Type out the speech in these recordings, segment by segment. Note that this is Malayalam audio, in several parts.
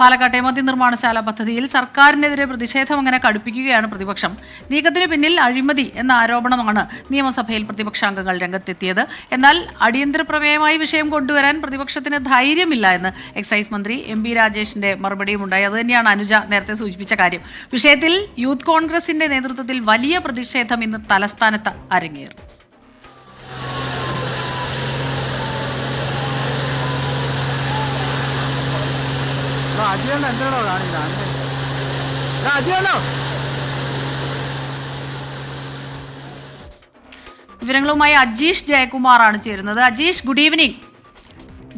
പാലക്കാട്ടെ നിർമ്മാണശാല പദ്ധതിയിൽ സർക്കാരിനെതിരെ പ്രതിഷേധം അങ്ങനെ കടുപ്പിക്കുകയാണ് പ്രതിപക്ഷം. നീക്കത്തിന് പിന്നിൽ അഴിമതി എന്ന ആരോപണമാണ് നിയമസഭയിൽ പ്രതിപക്ഷാംഗങ്ങൾ രംഗത്തെത്തിയത്. എന്നാൽ അടിയന്തര പ്രമേയമായി വിഷയം കൊണ്ടുവരാൻ പ്രതിപക്ഷത്തിന് ധൈര്യമില്ല എന്ന് എക്സൈസ് മന്ത്രി എം ബി രാജേഷിന്റെ മറുപടിയും ഉണ്ടായി. അതുതന്നെയാണ് അനുജ നേരത്തെ സൂചിപ്പിച്ച കാര്യം. വിഷയത്തിൽ യൂത്ത് കോൺഗ്രസിന്റെ നേതൃത്വത്തിൽ വലിയ പ്രതിഷേധം ഇന്ന് തലസ്ഥാനത്ത് അരങ്ങേറും. രാജീവണ്ണ എന്താണോ കാണിക്കുന്നത് രാജീവണ്ണ വിവരങ്ങളുമായി അജീഷ് ജയകുമാറാണ് ചേരുന്നത്. അജീഷ് ഗുഡ് ഈവനിങ്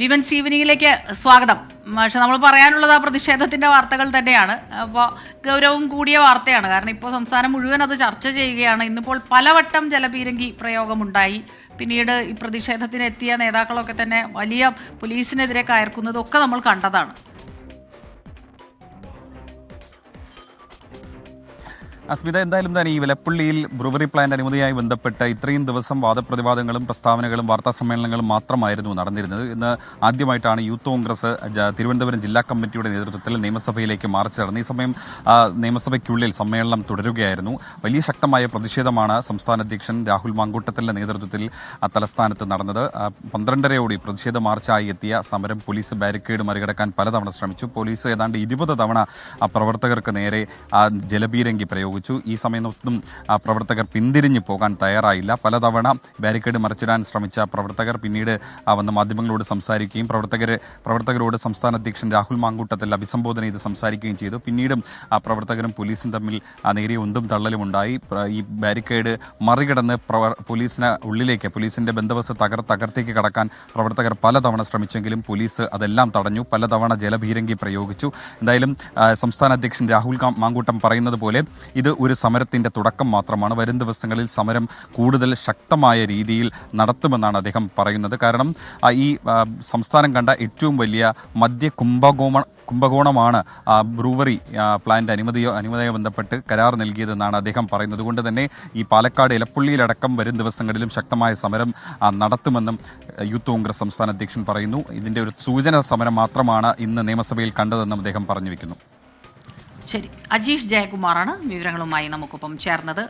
വിമൻസ് ഈവനിങ്ങിലേക്ക് സ്വാഗതം. പക്ഷെ നമ്മൾ പറയാനുള്ളത് ആ പ്രതിഷേധത്തിന്റെ വാർത്തകൾ തന്നെയാണ്. അപ്പോൾ ഗൗരവം കൂടിയ വാർത്തയാണ്. കാരണം ഇപ്പോൾ സംസ്ഥാനം മുഴുവൻ അത് ചർച്ച ചെയ്യുകയാണ്. ഇന്നിപ്പോൾ പലവട്ടം ജലപീരങ്കി പ്രയോഗമുണ്ടായി. പിന്നീട് ഈ പ്രതിഷേധത്തിന് എത്തിയ നേതാക്കളൊക്കെ തന്നെ വലിയ പോലീസിനെതിരെ കയർക്കുന്നതൊക്കെ നമ്മൾ കണ്ടതാണ്. അസ്മിത എന്തായാലും തന്നെ ഈ വിലപ്പള്ളിയിൽ ബ്രുവറി പ്ലാന്റ് അനുമതിയായി ബന്ധപ്പെട്ട് ഇത്രയും ദിവസം വാദപ്രതിവാദങ്ങളും പ്രസ്താവനകളും വാർത്താ സമ്മേളനങ്ങളും മാത്രമായിരുന്നു നടന്നിരുന്നത്. ഇന്ന് ആദ്യമായിട്ടാണ് യൂത്ത് കോൺഗ്രസ് തിരുവനന്തപുരം ജില്ലാ കമ്മിറ്റിയുടെ നേതൃത്വത്തിൽ നിയമസഭയിലേക്ക് മാർച്ച് നടന്നു ഈ സമയം നിയമസഭയ്ക്കുള്ളിൽ സമ്മേളനം തുടരുകയായിരുന്നു. വലിയ ശക്തമായ പ്രതിഷേധമാണ് സംസ്ഥാന അധ്യക്ഷൻ രാഹുൽ മാങ്കൂട്ടത്തിന്റെ നേതൃത്വത്തിൽ തലസ്ഥാനത്ത് നടന്നത്. പന്ത്രണ്ടരയോടി പ്രതിഷേധ മാർച്ചായി എത്തിയ സമരം പോലീസ് ബാരിക്കേഡ് മറികടക്കാൻ പലതവണ ശ്രമിച്ചു. പോലീസ് ഏതാണ്ട് ഇരുപത് തവണ പ്രവർത്തകർക്ക് നേരെ ജലബീരങ്കി ജലപീരങ്കി പ്രയോഗിച്ചു ഈ സമയത്തും പ്രവർത്തകർ പിന്തിരിഞ്ഞു പോകാൻ തയ്യാറായില്ല. പലതവണ ബാരിക്കേഡ് മറിച്ചിടാൻ ശ്രമിച്ച പ്രവർത്തകർ പിന്നീട് വന്ന് മാധ്യമങ്ങളോട് സംസാരിക്കുകയും പ്രവർത്തകരെ പ്രവർത്തകരോട് സംസ്ഥാന അധ്യക്ഷൻ രാഹുൽ മാങ്കൂട്ടത്തിൽ അഭിസംബോധന ചെയ്ത് സംസാരിക്കുകയും ചെയ്തു. പിന്നീടും പ്രവർത്തകരും പോലീസും തമ്മിൽ നേരിയ ഉന്തും തള്ളലും ഉണ്ടായി ഈ ബാരിക്കേഡ് മറികടന്ന് പോലീസിന് ഉള്ളിലേക്ക് പോലീസിന്റെ ബന്ധവസ് തകർ തകർത്തേക്ക് കടക്കാൻ പ്രവർത്തകർ പലതവണ ശ്രമിച്ചെങ്കിലും പോലീസ് അതെല്ലാം തടഞ്ഞു. പലതവണ ജലഭീരങ്കി പ്രയോഗിച്ചു. എന്തായാലും സംസ്ഥാന അധ്യക്ഷൻ രാഹുൽ മാങ്കൂട്ടം പറയുന്നത് പോലെ ഇത് ഒരു സമരത്തിന്റെ തുടക്കം മാത്രമാണ്. വരും ദിവസങ്ങളിൽ സമരം കൂടുതൽ ശക്തമായ രീതിയിൽ നടത്തുമെന്നാണ് അദ്ദേഹം പറയുന്നത്. കാരണം ഈ സംസ്ഥാനം കണ്ട ഏറ്റവും വലിയ മദ്യ കുംഭകോമ കുംഭകോണമാണ് ബ്രൂവറി പ്ലാന്റ് അനുമതിയോ അനുമതിയോ ബന്ധപ്പെട്ട് കരാർ നൽകിയതെന്നാണ് അദ്ദേഹം പറയുന്നത്. കൊണ്ട് തന്നെ ഈ പാലക്കാട് ഇലപ്പുള്ളിയിലടക്കം വരും ദിവസങ്ങളിലും ശക്തമായ സമരം നടത്തുമെന്നും യൂത്ത് കോൺഗ്രസ് സംസ്ഥാന അധ്യക്ഷൻ പറയുന്നു. ഇതിന്റെ ഒരു സൂചന സമരം മാത്രമാണ് ഇന്ന് നിയമസഭയിൽ കണ്ടതെന്നും അദ്ദേഹം പറഞ്ഞു വെക്കുന്നു. ശരി. അജീഷ് ജയകുമാറാണ് വിവരങ്ങളുമായി നമുക്കൊപ്പം ചേർന്നത്.